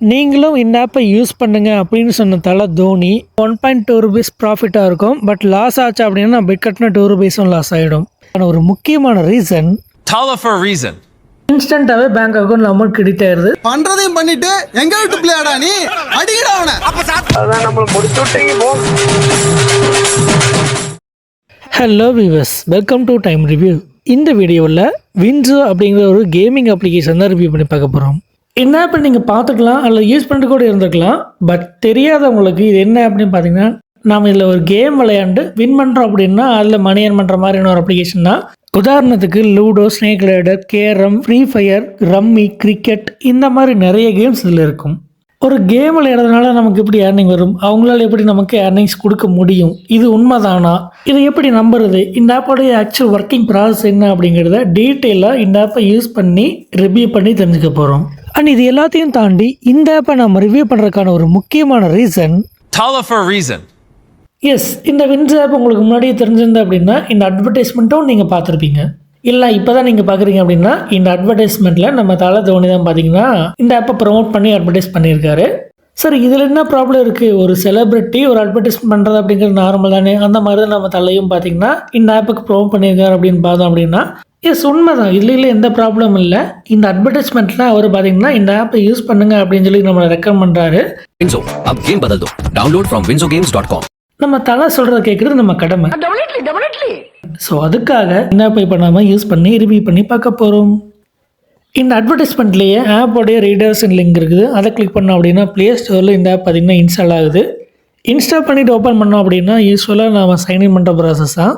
நீங்களும் இந்த ஆப்பை யூஸ் பண்ணுங்க அப்படின்னு சொன்னதால Dhoni one point two rupees ப்ராஃபிட்டாக இருக்கும். பட் லாஸ் ஆச்சு அப்படின்னா நம்ம கட்டின டூ ருபீஸும் லாஸ் ஆகிடும் ஆனால் ஒரு முக்கியமான ரீசன் reason. இன்ஸ்டண்ட்டாகவே பேங்க் அக்கௌண்ட் அமௌண்ட் கிரெடிட் ஆயிருது. பண்றதையும் பண்ணிட்டு எங்க வீட்டு பிள்ளையாடா நீ? அடிக்கடா அவனை. Hello viewers welcome to time review இந்த வீடியோவில் வின்சோ அப்படிங்கிற ஒரு கேமிங் அப்ளிகேஷன் தான் ரிவ்யூ பண்ணி பார்க்க போகிறோம் என்ன ஆப் நீங்கள் பார்த்துக்கலாம் அல்லது யூஸ் பண்ணிட்டு கூட இருந்துக்கலாம் பட் தெரியாதவங்களுக்கு இது என்ன அப்படின்னு பார்த்தீங்கன்னா நாம் இதில் ஒரு கேம் விளையாண்டு வின் பண்ணுறோம் அப்படின்னா அதில் மணி earn பண்ணுற மாதிரி ஒரு அப்ளிகேஷன் தான். உதாரணத்துக்கு ludo snake rider carrom free fire rummy cricket இந்த மாதிரி நிறைய கேம்ஸ் இதில் இருக்கும். ஒரு கேம் விளையாடுறதுனால நமக்கு எப்படி ஏர்னிங் வரும்? அவங்களால எப்படி நமக்கு ஏர்னிங்ஸ் கொடுக்க முடியும்? இது உண்மைதானா? இதை எப்படி நம்புறது? இந்த ஆப்போடைய ஆக்சுவல் ஒர்க்கிங் ப்ராசஸ் என்ன அப்படிங்கிறத டீட்டெயிலாக இந்த ஆப்பை யூஸ் பண்ணி ரிவ்யூ பண்ணி தெரிஞ்சுக்க போகிறோம் அண்ட் இது எல்லாத்தையும் தாண்டி இந்த ஆப்பை நம்ம ரிவ்யூ பண்ணுறதுக்கான ஒரு முக்கியமான ரீசன் reason. எஸ் இந்த வின்ஸ் ஆப் உங்களுக்கு முன்னாடியே தெரிஞ்சிருந்தா அப்படின்னா இந்த அட்வர்டைஸ்மெண்ட்டும் நீங்கள் பார்த்துருப்பீங்க. இல்லை இப்போ தான் நீங்கள் பார்க்குறீங்க அப்படின்னா இந்த அட்வர்டைஸ்மெண்ட்டில் நம்ம தலை தோனி தான் பார்த்தீங்கன்னா இந்த ஆப்பை ப்ரொமோட் பண்ணி அட்வர்டைஸ் பண்ணியிருக்காரு. சார் இதில் என்ன ப்ராப்ளம் இருக்குது ஒரு செலிப்ரிட்டி ஒரு அட்வர்டைஸ்மெண்ட் பண்ணுறது அப்படிங்கிறது நார்மல் தானே. அந்த மாதிரி தான் நம்ம தலையும் பார்த்தீங்கன்னா இந்த ஆப்புக்கு ப்ரொமோட் பண்ணியிருக்காரு அப்படின்னு பார்த்தோம் அப்படின்னா எஸ் உண்மை தான் இதில் இல்லை எந்த ப்ராப்ளமும் இல்லை. இந்த அட்வர்டைஸ்மெண்ட்டில் அவர் பார்த்தீங்கன்னா இந்த ஆப்பை யூஸ் பண்ணுங்க அப்படின்னு சொல்லி நம்மளை ரெக்கமெண்ட் பண்ணுறாரு வின்சோ அப் கேம் பதல் தோ download from WinZO games dot com நம்ம தலை சொல்கிறத கேட்குறது நம்ம கடமை ah, ஸோ அதுக்காக இந்த பே பண்ணாமல் யூஸ் பண்ணி ரிவ்யூ பண்ணி பார்க்க போகிறோம் இந்த அட்வர்டைஸ்மெண்ட்லேயே ஆப்போடைய ரீடர்ஸ்னு லிங்க் இருக்குது. அதை கிளிக் பண்ணோம் அப்படின்னா ப்ளே ஸ்டோரில் இந்த ஆப் பார்த்திங்கன்னா இன்ஸ்டால் ஆகுது. இன்ஸ்டால் பண்ணிவிட்டு ஓப்பன் பண்ணோம் அப்படின்னா யூஸ்வலாக நாம் சைன்இன் பண்ணுற ப்ராசஸ் தான்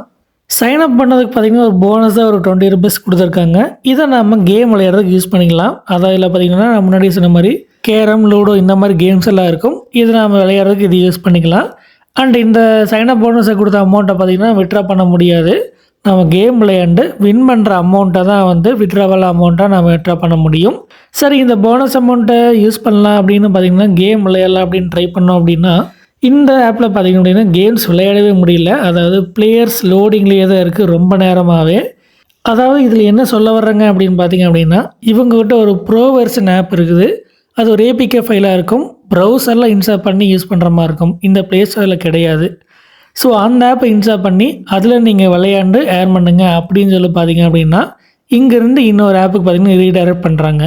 சைன் அப் பண்ணதுக்கு பார்த்திங்கன்னா ஒரு போனஸாக ஒரு டுவெண்ட்டி ருபீஸ் கொடுத்துருக்காங்க. இதை நம்ம கேம் விளையாடுறதுக்கு யூஸ் பண்ணிக்கலாம். அதாவது பார்த்திங்கன்னா நான் முன்னாடி சொன்ன மாதிரி கேரம் லூடோ இந்த மாதிரி கேம்ஸ் எல்லாம் இருக்கும். இது நம்ம விளையாடுறதுக்கு இது யூஸ் பண்ணிக்கலாம். அண்ட் இந்த சைனப் போனஸை கொடுத்த அமௌண்ட்டை பார்த்திங்கன்னா விட்ரா பண்ண முடியாது. நம்ம கேம் விளையாண்டு வின் பண்ணுற அமௌண்ட்டை தான் வந்து விட்ராவல் அமௌண்ட்டாக நம்ம விட்ரா பண்ண முடியும். சரி இந்த போனஸ் அமௌண்ட்டை யூஸ் பண்ணலாம் அப்படின்னு பார்த்திங்கன்னா கேம் விளையாடலாம் அப்படின்னு ட்ரை பண்ணோம் அப்படின்னா இந்த ஆப்பில் பார்த்திங்க அப்படின்னா கேம்ஸ் விளையாடவே முடியல. அதாவது பிளேயர்ஸ் லோடிங்லேயே தான் இருக்குது ரொம்ப நேரமாகவே அதாவது இதில் என்ன சொல்ல வர்றாங்க அப்படின்னு பார்த்தீங்க அப்படின்னா இவங்ககிட்ட ஒரு ப்ரோ வெர்ஷன் ஆப் இருக்குது. அது ஒரு ஏபிகே ஃபைலாக இருக்கும். ப்ரௌசரில் இன்ஸ்டால் பண்ணி யூஸ் பண்ணுற மாதிரி இருக்கும். இந்த ப்ளே ஸ்டோரில் கிடையாது. ஸோ அந்த ஆப்பை இன்ஸ்டால் பண்ணி அதில் நீங்கள் விளையாண்டு ஏர் பண்ணுங்க அப்படின்னு சொல்லி பார்த்தீங்க அப்படின்னா இங்கேருந்து இன்னொரு ஆப்புக்கு பார்த்தீங்கன்னா ரீடைரக்ட் பண்ணுறாங்க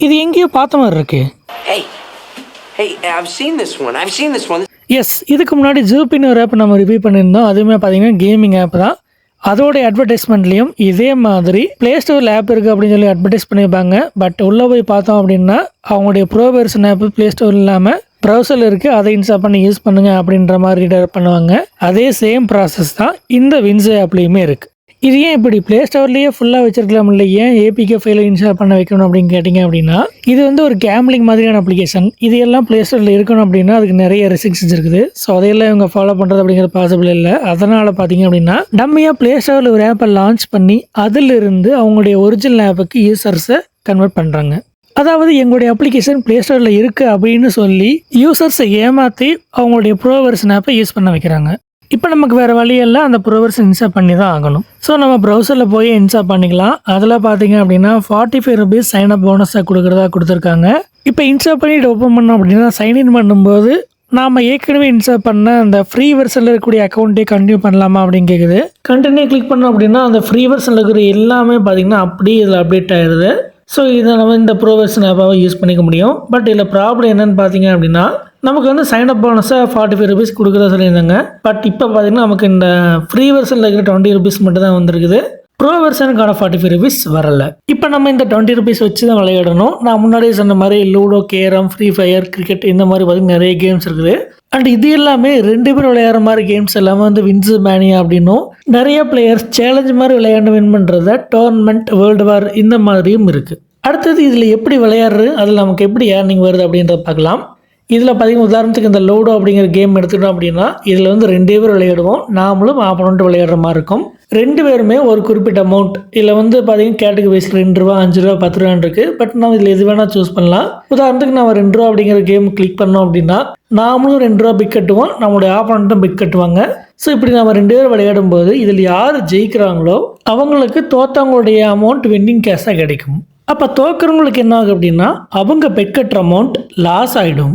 இது எங்கேயோ பார்த்த மாதிரி இருக்குது Hey, I've seen this one. I've seen this one. Yes இதுக்கு முன்னாடி ஜூப்பின்னு ஒரு ஆப் நம்ம ரிவ்யூ பண்ணியிருந்தோம். அதுவுமே பார்த்தீங்கன்னா கேமிங் ஆப் தான். அதோடைய அட்வர்டைஸ்மெண்ட்லேயும் இதே மாதிரி ப்ளே ஸ்டோரில் ஆப் இருக்குது அப்படின்னு சொல்லி அட்வர்டைஸ் பண்ணியிருப்பாங்க. பட் உள்ளே போய் பார்த்தோம் அப்படின்னா அவங்களுடைய pro version app play store இல்லாமல் ப்ரௌசர் இருக்குது அதை இன்ஸ்டால் பண்ணி யூஸ் பண்ணுங்கள் அப்படின்ற மாதிரி ரீடர் பண்ணுவாங்க. அதே சேம் ப்ராசஸ் தான் இந்த வின்சோ ஆப்லேயுமே இருக்குது இது ஏன் இப்படி ப்ளே ஸ்டோர்லேயே ஃபுல்லாக வச்சிருக்கலாம் இல்லை ஏன் ஏபிகே ஃபைல இன்ஸ்டால் பண்ண வைக்கணும் அப்படின்னு கேட்டிங்க அப்படின்னா இது வந்து ஒரு கேம்லிங் மாதிரியான அப்ளிகேஷன் இது எல்லாம் ப்ளே ஸ்டோரில் இருக்கணும் அப்படின்னா அதுக்கு நிறைய ரெஸ்ட்ரிக்ஷன்ஸ் இருக்குது. ஸோ அதையெல்லாம் இவங்க ஃபாலோ பண்ணுறது அப்படிங்கிறது பாசிபிள் இல்லை. அதனால் பார்த்தீங்க அப்படின்னா டம்மியாக ப்ளே ஸ்டோரில் ஒரு ஆப்பை லான்ச் பண்ணி அதிலிருந்து அவங்களுடைய ஒரிஜினல் ஆப்புக்கு யூசர்ஸை கன்வெர்ட் பண்ணுறாங்க அதாவது எங்களுடைய அப்ளிகேஷன் ப்ளே ஸ்டோரில் இருக்குது அப்படின்னு சொல்லி யூசர்ஸை ஏமாற்றி அவங்களுடைய ப்ரோ வெர்ஷன் ஆப்பை யூஸ் பண்ண வைக்கிறாங்க. இப்போ நமக்கு வேறு வழியெல்லாம் அந்த ப்ரோ இன்ஸ்டால் பண்ணி தான் ஆகணும். ஸோ நம்ம ப்ரௌசரில் போய் இன்ஸ்டால் பண்ணிக்கலாம். அதில் பார்த்தீங்க அப்படின்னா forty five rupees sign up போனஸாக கொடுக்குறதா கொடுத்துருக்காங்க. இப்போ இன்ஸ்டால் பண்ணிட்டு ஓப்பன் பண்ணோம் அப்படின்னா சைன்இன் பண்ணும்போது நாம் ஏற்கனவே இன்ஸ்டால் பண்ண அந்த ஃப்ரீ வெர்ஷனில் இருக்கக்கூடிய அக்கௌண்ட்டே கண்டினியூ பண்ணலாமா அப்படின்னு கேட்குது கண்டினியூ கிளிக் பண்ணோம் அப்படின்னா அந்த ஃப்ரீ வெர்ஷனில் இருக்கிற எல்லாமே பார்த்தீங்கன்னா அப்படியே இதில் அப்டேட் ஆயிடுது ஸோ இதை நம்ம இந்த ப்ரோ வெர்ஷன் ஆப்பாக யூஸ் பண்ணிக்க முடியும். பட் இதில் ப்ராப்ளம் என்னென்னு பார்த்தீங்க அப்படின்னா நமக்கு வந்து சைன் அப் போனஸாக ஃபார்ட்டி ஃபைவ் ருபீஸ் கொடுக்குறதா சொல்லியிருந்தாங்க. பட் இப்போ பார்த்தீங்கன்னா நமக்கு இந்த ஃப்ரீ வெர்ஷனில் இருக்கிற டுவெண்ட்டி ருபீஸ் மட்டும் தான் வந்திருக்குது. ப்ரோ வெர்ஷனுக்கான ஃபார்ட்டி ஃபைவ் ருபீஸ் வரல. இப்போ நம்ம இந்த டுவெண்ட்டி ருபீஸ் வச்சு தான் விளையாடணும். நான் முன்னாடியே சொன்ன மாதிரி ludo carrom free fire cricket இந்த மாதிரி பார்த்தீங்கன்னா நிறைய கேம்ஸ் இருக்குது. அண்ட் இது எல்லாமே ரெண்டு பேர் விளையாடுற மாதிரி கேம்ஸ் எல்லாமே வந்து வின்ஸ் மேனியா அப்படின்னும் நிறைய பிளேயர்ஸ் சேலஞ்ச் மாதிரி விளையாண்டு வின் பண்ணுறத டோர்னமெண்ட் வேர்ல்டு வார் இந்த மாதிரியும் இருக்குது அடுத்தது இதில் எப்படி விளையாடுறது அதில் நமக்கு எப்படி ஏர்னிங் வருது அப்படின்றத பார்க்கலாம். இதில் பார்த்தீங்கன்னா உதாரணத்துக்கு இந்த லூடோ அப்படிங்கிற கேம் எடுத்துக்கிட்டோம் அப்படின்னா இதில் வந்து ரெண்டே பேர் விளையாடுவோம். நாமளும் ஆப்பனண்ட்டு விளையாடுற மாதிரி இருக்கும். ரெண்டு பேருமே ஒரு குறிப்பிட்ட அமௌண்ட் இதில் வந்து பார்த்தீங்கன்னா கேட்டகரி வைஸ் ரெண்டு ரூபா அஞ்சு ரூபா பத்து ரூபான்னு இருக்குது பட் நம்ம இதில் எது வேணால் சூஸ் பண்ணலாம். உதாரணத்துக்கு நம்ம ரெண்டு ரூபா அப்படிங்கிற கேம் கிளிக் பண்ணோம் அப்படின்னா நாமளும் ரெண்டு ரூபா பிக் கட்டுவோம். நம்மளுடைய ஆப்பனண்ட்டும் பிக் கட்டுவாங்க. ஸோ இப்படி நம்ம ரெண்டு பேரும் விளையாடும் போது இதில் யார் ஜெயிக்கிறாங்களோ அவங்களுக்கு தோத்தவங்களுடைய அமௌண்ட் வின்னிங் கேஷாக கிடைக்கும். அப்போ தோக்குறவங்களுக்கு என்ன ஆகும் அப்படின்னா அவங்க பெட் கட்டுற அமௌண்ட் லாஸ் ஆகிடும்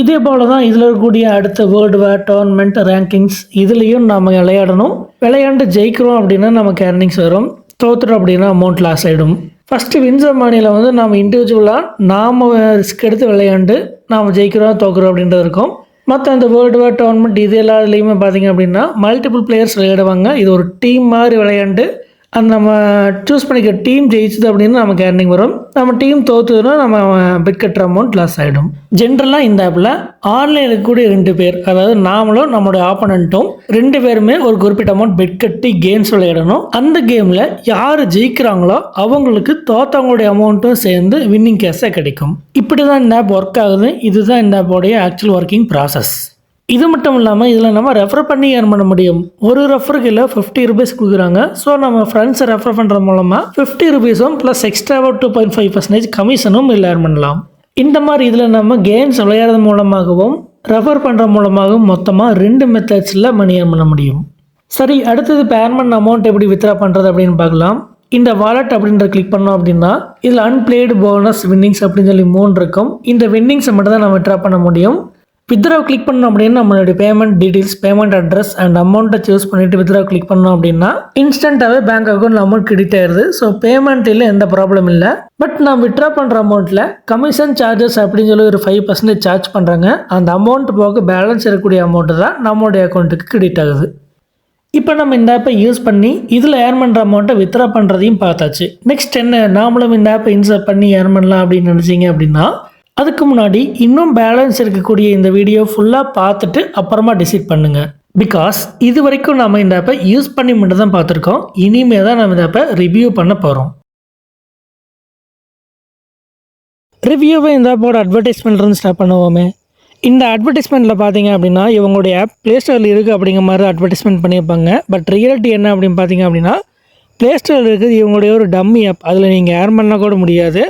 இதே போல தான் இதில் இருக்கக்கூடிய அடுத்த வேர்ல்டு வேர் டோர்னமெண்ட் ரேங்கிங்ஸ் இதுலேயும் நம்ம விளையாடணும். விளையாண்டு ஜெயிக்கிறோம் அப்படின்னா நமக்கு ஏர்னிங்ஸ் வரும். தோத்துட்டோம் அப்படின்னா அமௌண்ட் லாஸ் ஆகிடும் ஃபஸ்ட்டு வின்சர் மானியில் வந்து நாம் இண்டிவிஜுவலாக நாம் ரிஸ்க் எடுத்து விளையாண்டு நாம் ஜெயிக்கிறோம் தோக்குறோம் அப்படின்றது இருக்கும். மற்ற அந்த வேர்ல்டு வேர் டோர்னமெண்ட் இது எல்லாத்துலேயுமே பார்த்தீங்க அப்படின்னா மல்டிபிள் பிளேயர்ஸ் விளையாடுவாங்க. இது ஒரு டீம் மாதிரி விளையாண்டு நம்ம சூஸ் பண்ணிக்க டீம் ஜெயிச்சது அப்படின்னு நமக்கு ஏர்னிங் வரும். நம்ம டீம் தோத்துதுன்னா நம்ம பெட் கட்டுற அமௌண்ட் லாஸ் ஆகிடும் ஜென்ரலாக இந்த ஆப்பில் ஆன்லைனில் கூட ரெண்டு பேர் அதாவது நாமளும் நம்மளுடைய ஆப்போனண்ட்டும் ரெண்டு பேருமே ஒரு குறிப்பிட்ட அமௌண்ட் பெட் கட்டி கேம்ஸ் விளையாடணும் அந்த கேமில் யார் ஜெயிக்கிறாங்களோ அவங்களுக்கு தோத்தவங்களுடைய அமௌண்ட்டும் சேர்ந்து வின்னிங் கேஸாக கிடைக்கும். இப்படி தான் இந்த ஆப் ஒர்க் ஆகுது. இதுதான் இந்த ஆப்போடைய ஆக்சுவல் ஒர்க்கிங் ப்ராசஸ் இது மட்டும் இல்லாமல் இதில் நம்ம ரெஃபர் பண்ணி ஏர்ன் பண்ண முடியும். ஒரு ரெஃபருக்கு இல்லை ஃபிஃப்டி ருபீஸ் கொடுக்குறாங்க. ஸோ நம்ம ஃப்ரெண்ட்ஸை ரெஃபர் பண்ணுறது மூலமாக ஃபிஃப்டி ருபீஸும் ப்ளஸ் எக்ஸ்ட்ராவாக டூ பாயிண்ட் ஃபைவ் பர்சன்டேஜ் கமிஷனும் இதில் ஏர்ன் பண்ணலாம். இந்த மாதிரி இதில் நம்ம கேம்ஸ் விளையாடுறது மூலமாகவும் ரெஃபர் பண்ணுற மூலமாகவும் மொத்தமாக ரெண்டு மெத்தட்ஸில் மணி ஏர்ன் பண்ண முடியும். சரி அடுத்தது பேர்மெண்ட் அமௌண்ட் எப்படி வித்ரா பண்ணுறது அப்படின்னு பார்க்கலாம். இந்த வாலெட் அப்படின்ற கிளிக் பண்ணோம் அப்படின்னா இதில் அன்பிளேடு போனஸ் வின்னிங்ஸ் அப்படின்னு சொல்லி மூணு இருக்கும். இந்த வின்னிங்ஸை மட்டும் தான் நம்ம வித்ரா பண்ண முடியும். வித்ரா கிளிக் பண்ணோம் அப்படின்னா நம்மளுடைய payment details payment address and அமௌண்ட்டை சூஸ் பண்ணிட்டு வித்ரா கிளிக் பண்ணோம் அப்படின்னா இன்ஸ்டண்ட்டாகவே பேங்க் அக்கௌண்ட் அமௌண்ட் கிரெடிட் ஆயிருது ஸோ பேமெண்ட்டில் எந்த ப்ராப்ளம் இல்லை. பட் நான் வித்ரா பண்ணுற அமௌண்ட்டில் கமிஷன் சார்ஜஸ் அப்படின்னு சொல்லி ஒரு ஃபைவ் பர்சன்டேஜ் சார்ஜ் பண்ணுறாங்க அந்த அமௌண்ட் போக பேலன்ஸ் இருக்கக்கூடிய அமௌண்ட்டு தான் நம்மளுடைய அக்கௌண்ட்டுக்கு கிரெடிட் ஆகுது. இப்போ நம்ம இந்த ஆப்பை யூஸ் பண்ணி இதில் ஏர்ன் பண்ணுற அமௌண்ட்டை வித்ரா பண்ணுறதையும் பார்த்தாச்சு. நெக்ஸ்ட் என்ன? நாமளும் இந்த ஆப்பை இன்சர்ட் பண்ணி ஏர்ன் பண்ணலாம் அப்படின்னு நினச்சிங்க அப்படின்னா அதுக்கு முன்னாடி இன்னும் பேலன்ஸ் இருக்கக்கூடிய இந்த வீடியோ ஃபுல்லாக பார்த்துட்டு அப்புறமா டிசைட் பண்ணுங்கள் பிகாஸ் இது வரைக்கும் நம்ம இந்த ஆப்பை யூஸ் பண்ணி மட்டும் தான் பார்த்துருக்கோம். இனிமே தான் நம்ம இந்த ஆப்பை ரிவ்யூ பண்ண போகிறோம் ரிவ்யூவை இந்த ஆப்போட அட்வர்டைஸ்மெண்ட்லேருந்து ஸ்டார்ட் பண்ணுவோமே. இந்த அட்வர்டைஸ்மெண்ட்டில் பார்த்தீங்க அப்படின்னா இவங்களுடைய ஆப் ப்ளே ஸ்டோரில் இருக்குது அப்படிங்கிற மாதிரி அட்வர்டைஸ்மெண்ட் பண்ணியிருப்பாங்க. பட் ரியாலிட்டி என்ன அப்படின்னு பார்த்தீங்க அப்படின்னா ப்ளே ஸ்டோரில் இருக்குது இவங்களுடைய ஒரு டம்மி ஆப் அதில் நீங்கள் ஏர் பண்ணால் கூட முடியாது.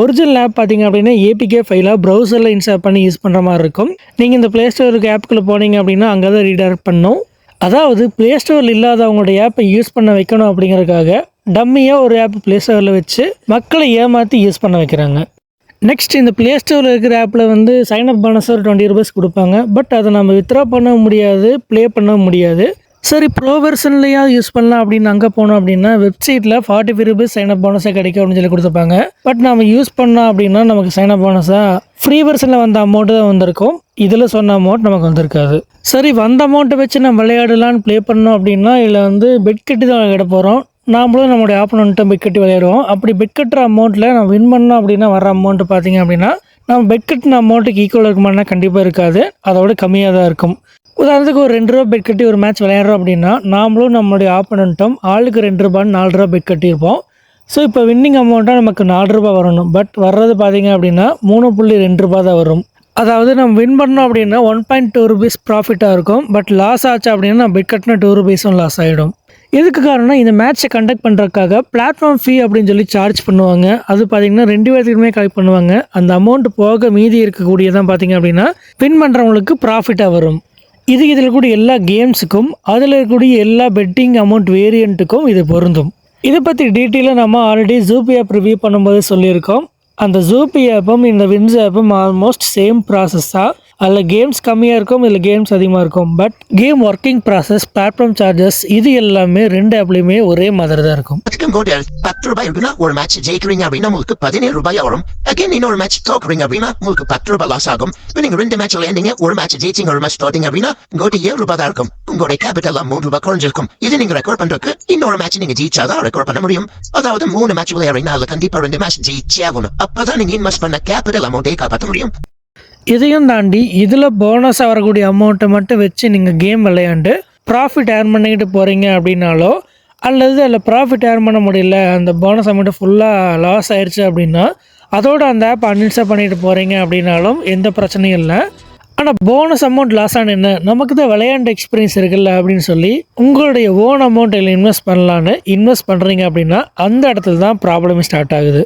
ஒரிஜினல் ஆப் பார்த்தீங்க அப்படின்னா ஏபிகே ஃபைலாக ப்ரௌசரில் இன்ஸ்டால் பண்ணி யூஸ் பண்ணுற மாதிரி இருக்கும். நீங்கள் இந்த ப்ளே ஸ்டோருக்கு ஆப்புக்குள்ளே போனீங்க அப்படின்னா அங்கே தான் ரீடைரக்ட் பண்ணும். அதாவது ப்ளே ஸ்டோரில் இல்லாதவங்களுடைய ஆப்பை யூஸ் பண்ண வைக்கணும் அப்படிங்கிறதுக்காக டம்மியாக ஒரு ஆப் ப்ளே ஸ்டோரில் வச்சு மக்களை ஏமாற்றி யூஸ் பண்ண வைக்கிறாங்க. நெக்ஸ்ட் இந்த ப்ளே ஸ்டோரில் இருக்கிற ஆப்பில் வந்து சைன் அப் போனஸ் ஒரு டுவெண்ட்டி ருபீஸ் கொடுப்பாங்க. பட் அதை நம்ம வித்ரா பண்ண முடியாது ப்ளே பண்ண முடியாது. சரி ப்ரோ வெர்ஷன்லையாவது யூஸ் பண்ணலாம் அப்படின்னு அங்கே போனோம் அப்படின்னா வெப்சைட்டில் forty five rupees sign up போனஸாக கிடைக்கும் அப்படின்னு சொல்லி கொடுத்துருப்பாங்க. பட் நம்ம யூஸ் பண்ணோம் அப்படின்னா நமக்கு சைனப் போனஸாக ஃப்ரீ வெர்ஷனில் வந்த அமௌண்ட்டு தான் வந்திருக்கும். இதில் சொன்ன அமௌண்ட் நமக்கு வந்திருக்காது. சரி வந்த அமௌண்ட்டை வச்சு நம்ம விளையாடலான்னு ப்ளே பண்ணோம் அப்படின்னா இதில் வந்து பெட் கட்டி தான் விளையாட போகிறோம் நாமளும் நம்மளுடைய ஆப்போனண்ட்டை பெட் கட்டி விளையாடுவோம். அப்படி பெட் கட்டுற அமௌண்ட்டில் நம்ம வின் பண்ணோம் அப்படின்னா வர அமௌண்ட்டு பார்த்தீங்க அப்படின்னா நம்ம பெட் கட்டின அமௌண்ட்டுக்கு ஈக்குவலாக இருக்குமானா கண்டிப்பாக இருக்காது. அதோட கம்மியாக தான் இருக்கும். உதாரணத்துக்கு ஒரு ரெண்டு ரூபா பெட் கட்டி ஒரு மேட்ச் விளையாடுறோம் அப்படின்னா நாமளும் நம்மளுடைய ஆப்பனண்ட்டும் ஆளுக்கு ரெண்டு ரூபான்னு நாலு ரூபா பெட் கட்டியிருப்போம். ஸோ இப்போ வின்னிங் அமௌண்ட்டாக நமக்கு நாலு ரூபா வரணும். பட் வர்றது பார்த்தீங்க அப்படின்னா மூணு புள்ளி ரெண்டு ரூபா தான் வரும். அதாவது நம்ம வின் பண்ணோம் அப்படின்னா ஒன் பாயிண்ட் டூ ருபீஸ் ப்ராஃபிட்டாக இருக்கும். பட் லாஸ் ஆச்சு அப்படின்னா நம்ம பெட் கட்டின டூ ருபீஸும் லாஸ் ஆகிடும் இதுக்கு காரணம் இந்த மேட்ச்சை கண்டக்ட் பண்ணுறதுக்காக பிளாட்ஃபார்ம் ஃபீ அப்படின்னு சொல்லி சார்ஜ் பண்ணுவாங்க. அது பார்த்தீங்கன்னா ரெண்டு பேர்த்துக்குமே கலெக்ட் பண்ணுவாங்க. அந்த அமௌண்ட் போக மீதி இருக்கக்கூடியதான் பார்த்தீங்க அப்படின்னா வின் பண்ணுறவங்களுக்கு ப்ராஃபிட்டாக வரும். இது இதில் கூடிய எல்லா கேம்ஸுக்கும் அதில் இருக்கக்கூடிய எல்லா பெட்டிங் அமௌண்ட் வேரியண்ட்டுக்கும் இது பொருந்தும். இதை பற்றி டீட்டெயிலாக நம்ம ஆல்ரெடி ஜூபி ஆப் ரிவ்யூ பண்ணும்போது சொல்லியிருக்கோம். அந்த ஜூபி ஆப்பும் இந்த வின்ஸ் ஆப்பும் ஆல்மோஸ்ட் சேம் ப்ராசஸ் தான் அதில் கேம்ஸ் கம்மியாக இருக்கும் இதில் கேம்ஸ் அதிகமாக இருக்கும். But game working process platform charges இது எல்லாமே ரெண்டு ஆப்லையுமே ஒரே மாதிரி தான் இருக்கும். பத்து ரூபாய் இருக்குன்னா ஒரு மேட்ச் ஜெயிக்கிறீங்க அப்படின்னா உங்களுக்கு பதினேழு ரூபாய் வரும் அகைன் இன்னொரு மேட்ச் தோக்குறீங்க அப்படின்னா உங்களுக்கு பத்து ரூபாய் லாஸ் ஆகும். நீங்க ரெண்டு மேட்ச் விளையாண்டீங்க ஒரு மேட்ச் ஜெயிச்சிங்க ஒரு மேட்ச் தோட்டிங்க அப்படின்னா கோட்டி ஏழு ரூபாய் தான் இருக்கும். உங்களுடைய கேபிட்டல் மூணு ரூபாய் குறைஞ்சிருக்கும். இது நீங்க ரெக்கார்ட் பண்றதுக்கு இன்னொரு மேட்ச் நீங்க ஜெயிச்சாதான் ரெக்கார்ட் பண்ண முடியும். அதாவது மூணு மேட்ச் விளையாடுறீங்கன்னா அதுல கண்டிப்பா ரெண்டு மேட்ச் ஜெயிச்சே ஆகணும். அப்பதான் நீங்க இன்வெஸ்ட் பண்ண கேபிட்டல் அமௌண்ட்டை காப்பாற்ற முடியும். இதையும் தாண்டி இதில் போனஸாக வரக்கூடிய அமௌண்ட்டை மட்டும் வச்சு நீங்கள் கேம் விளையாண்டு ப்ராஃபிட் ஏர்ன் பண்ணிக்கிட்டு போகிறீங்க அப்படின்னாலோ அல்லது அதில் ப்ராஃபிட் ஏர்ன் பண்ண முடியல அந்த போனஸ் அமௌண்ட்டு ஃபுல்லாக லாஸ் ஆயிடுச்சு அப்படின்னா அதோட அந்த ஆப் அன்இன்ஸ்டால் பண்ணிட்டு போகிறீங்க அப்படின்னாலும் எந்த பிரச்சனையும் இல்லை. ஆனால் போனஸ் அமௌண்ட் லாஸ் ஆன என்ன நமக்கு தான் விளையாண்ட எக்ஸ்பீரியன்ஸ் இருக்குல்ல அப்படின்னு சொல்லி உங்களுடைய ஓன் அமௌண்ட் இன்வெஸ்ட் பண்ணலான்னு இன்வெஸ்ட் பண்ணுறீங்க அப்படின்னா அந்த இடத்துல தான் ப்ராப்ளமே ஸ்டார்ட் ஆகுது.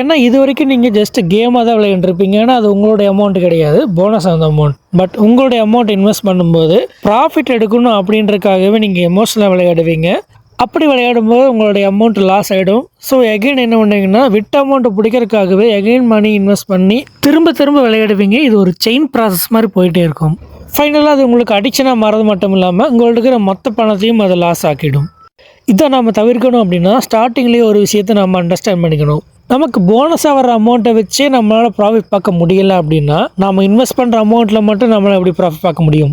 ஏன்னா இது வரைக்கும் நீங்கள் ஜஸ்ட் கேமாக தான் விளையாண்டுருப்பீங்க. ஏன்னா அது உங்களுடைய அமௌண்ட் கிடையாது. போனஸ் அந்த அமௌண்ட் பட் உங்களுடைய அமௌண்ட் இன்வெஸ்ட் பண்ணும்போது ப்ராஃபிட் எடுக்கணும் அப்படின்றக்காகவே நீங்கள் எமோஷனலாக விளையாடுவீங்க. அப்படி விளையாடும் போது உங்களுடைய அமௌண்ட் லாஸ் ஆகிடும் ஸோ எகைன் என்ன பண்ணுவீங்கன்னா விட்ட அமௌண்ட்டை பிடிக்கிறதுக்காகவே எகைன் மணி இன்வெஸ்ட் பண்ணி திரும்ப திரும்ப விளையாடுவீங்க. இது ஒரு செயின் ப்ராசஸ் மாதிரி போயிட்டே இருக்கும். ஃபைனலாக அது உங்களுக்கு அடிக்ஷனாக மாறது மட்டும் இல்லாமல் உங்கள்ட்ட இருக்கிற மொத்த பணத்தையும் அது லாஸ் ஆக்கிடும். இதை நம்ம தவிர்க்கணும் அப்படின்னா ஸ்டார்டிங்லேயே ஒரு விஷயத்தை நம்ம அண்டர்ஸ்டாண்ட் பண்ணிக்கணும். நமக்கு போனஸாக வர அமௌண்ட்டை வச்சே நம்மளால் ப்ராஃபிட் பார்க்க முடியல அப்படின்னா நம்ம இன்வெஸ்ட் பண்ணுற அமௌண்ட்டில் மட்டும் நம்மளால் எப்படி ப்ராஃபிட் பார்க்க முடியும்?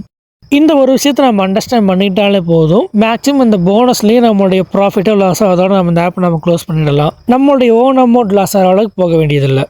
இந்த ஒரு விஷயத்தை நம்ம அண்டர்ஸ்டாண்ட் பண்ணிட்டாலே போதும். மேக்ஸிமம் இந்த போனஸ்லேயே நம்மளுடைய ப்ராஃபிட்டோ லாஸோ அதோட நம்ம இந்த ஆப்பை நம்ம க்ளோஸ் பண்ணிடலாம். நம்மளுடைய ஓன் அமௌண்ட் லாஸ் ஆகிற அளவுக்கு போக வேண்டியதில்லை.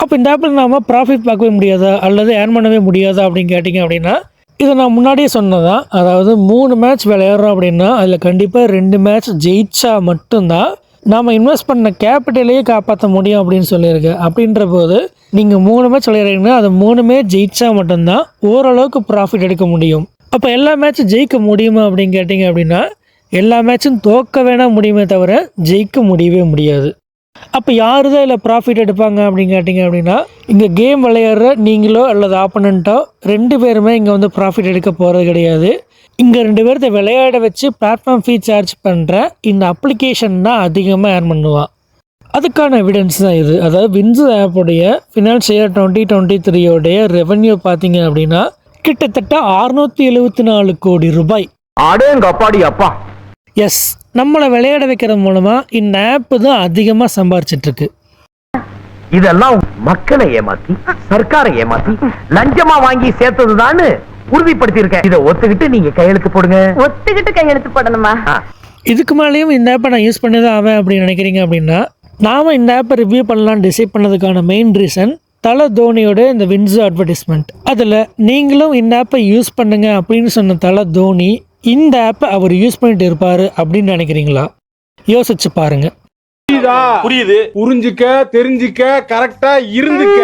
அப்போ இந்த ஆப்பில் நாம் ப்ராஃபிட் பார்க்கவே முடியாதா? அல்லது ஏர்ன் பண்ணவே முடியாதா? அப்படின்னு கேட்டிங்க அப்படின்னா இதை நான் முன்னாடியே சொன்னதான் அதாவது மூணு மேட்ச் விளையாடுறோம் அப்படின்னா அதில் கண்டிப்பாக ரெண்டு மேட்ச் ஜெயிச்சா மட்டும்தான் நாம் இன்வெஸ்ட் பண்ண கேபிட்டலையே காப்பாற்ற முடியும் அப்படின்னு சொல்லியிருக்கு. அப்படின்ற போது நீங்கள் மூணு மேட்ச் விளையாடுறீங்கன்னா அது மூணுமே ஜெயிச்சா மட்டும்தான் ஓரளவுக்கு ப்ராஃபிட் எடுக்க முடியும். அப்போ எல்லா மேட்சும் ஜெயிக்க முடியுமா அப்படின்னு கேட்டிங்க அப்படின்னா எல்லா மேட்சும் தோக்க வேணால் முடியுமே தவிர ஜெயிக்க முடியவே முடியாது. அப்போ யார் தான் இதில் ப்ராஃபிட் எடுப்பாங்க அப்படின்னு கேட்டிங்க அப்படின்னா இங்கே கேம் விளையாடுற நீங்களோ அல்லது ஆப்பனண்ட்டோ ரெண்டு பேருமே இங்கே வந்து ப்ராஃபிட் எடுக்க போகிறது கிடையாது. இங்கே ரெண்டு பேர்த்த விளையாட வச்சு பிளாட்ஃபார்ம் ஃபீ சார்ஜ் பண்ணுற இந்த அப்ளிகேஷன் தான் அதிகமாக ஏர்ன் பண்ணுவான் அதுக்கான எவிடன்ஸ் தான் இது. அதாவது வின்ஸ் ஆப்போடைய ஃபினான்ஸ் இயர் டுவெண்ட்டி டுவெண்ட்டி த்ரீயோடைய ரெவன்யூ பார்த்தீங்க அப்படின்னா கிட்டத்தட்ட அறுநூற்றி எழுபத்தி நாலு கோடி ரூபாய். அடேங்கப்பாடி அப்பா. எஸ் நம்மளை விளையாட வைக்கிறது மூலமாக இந்த ஆப்பு தான் அதிகமாக சம்பாரிச்சிட்ருக்கு. இதெல்லாம் மக்களை ஏமாத்தி சர்க்காரை ஏமாத்தி லஞ்சமா வாங்கி சேர்த்ததுதான்னு உறுதிப்படுத்தி இருக்கேன் இதை ஒத்துக்கிட்டு நீங்க கையெழுத்து போடுங்க. ஒத்துக்கிட்டு கையெழுத்து போடணுமா? இதுக்கு மேலேயும் இந்த ஆப்பை நான் யூஸ் பண்ணி தான் ஆவேன் அப்படின்னு நினைக்கிறீங்க அப்படின்னா நாம் இந்த ஆப்பை ரிவ்யூ பண்ணலாம்னு டிசைட் பண்ணதுக்கான மெயின் ரீசன் தல தோனியோட இந்த வின்ஸோ அட்வர்டைஸ்மெண்ட் அதில் நீங்களும் இந்த ஆப்பை யூஸ் பண்ணுங்க அப்படின்னு சொன்ன தல தோனி இந்த ஆப்பை அவர் யூஸ் பண்ணிட்டு இருப்பார் அப்படின்னு நினைக்கிறீங்களா? யோசிச்சு பாருங்க. புரியுது? புரிஞ்சுக்க தெரிஞ்சுக்க கரெக்டா இருந்துக்க.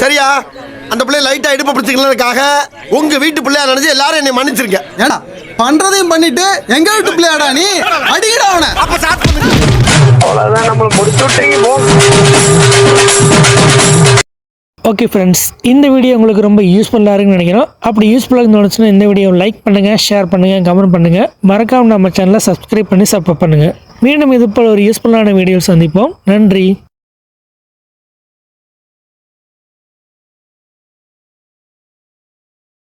சரியா? அந்த பிள்ளை லைட்டா இடுப்பு பிடிச்சிக்கிறதுக்காக உங்க வீட்டு பிள்ளையா நினைச்சு எல்லாரும் என்னை மன்னிச்சிருக்க ஏடா பண்றதையும் பண்ணிட்டு எங்க வீட்டு பிள்ளையாடா நீ? அடிக்கடா அவனை. அப்ப ஸ்டார்ட் பண்ணுங்க ஓகே ஃப்ரெண்ட்ஸ் இந்த வீடியோ உங்களுக்கு ரொம்ப யூஸ்ஃபுல்லாக இருக்குன்னு நினைக்கிறோம். அப்படி யூஸ்ஃபுல்லாக தோணுச்சுன்னா இந்த வீடியோ லைக் பண்ணுங்கள் ஷேர் பண்ணுங்கள் கமெண்ட் பண்ணுங்கள் மறக்காம நம்ம சேனலை சப்ஸ்கிரைப் பண்ணி சப்போர்ட் பண்ணுங்கள் மீண்டும் இது போல் ஒரு யூஸ்ஃபுல்லான வீடியோ சந்திப்போம். நன்றி.